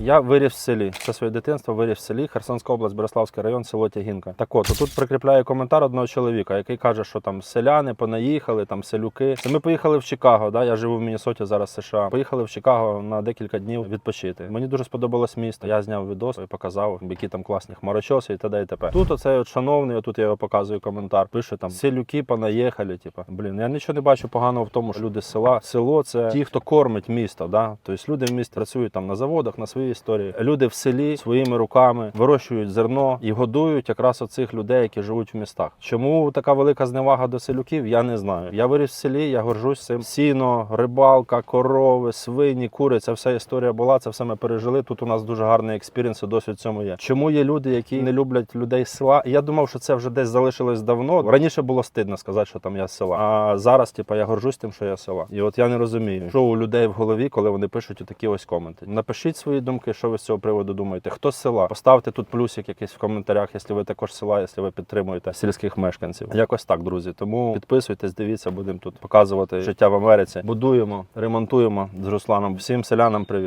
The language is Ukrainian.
Я виріс в селі. Все своє дитинство виріс в селі, Херсонська область, Береславський район, село Тягінка. Так от, тут прикріпляє коментар одного чоловіка, який каже, що там селяни понаїхали, там селюки. Це ми поїхали в Чикаго. Да? Я живу в Міннесоті, зараз США. Поїхали в Чикаго на декілька днів відпочити. Мені дуже сподобалось місто. Я зняв відос і показав, які там класні хмарочоси і т.д. і т.п. Тут оцей от шановний, отут я його показую коментар. Пише там селюки понаїхали. Типа, блін, я нічого не бачу поганого в тому, що люди з села. Село це ті, хто кормить місто. Да? Тобто люди в місті працюють там на заводах, на своїй історії. Люди в селі своїми руками вирощують зерно і годують якраз оцих людей, які живуть в містах. Чому така велика зневага до селюків? Я не знаю. Я виріс в селі, я горжусь цим. Сіно, рибалка, корови, свині, кури. Це вся історія була. Це все ми пережили. Тут у нас дуже гарний експірінс досвід цьому є. Чому є люди, які не люблять людей з села? Я думав, що це вже десь залишилось давно. Раніше було стидно сказати, що там я з села. А зараз, типа, я горжусь тим, що я з села. І от я не розумію, що у людей в голові, коли вони пишуть такі ось коменти. Напишіть свої думки, що ви з цього приводу думаєте. Хто з села? Поставте тут плюсик якийсь в коментарях, якщо ви також села, якщо ви підтримуєте сільських мешканців. Якось так, друзі. Тому підписуйтесь, дивіться, будемо тут показувати життя в Америці. Будуємо, ремонтуємо з Русланом. Всім селянам привіт.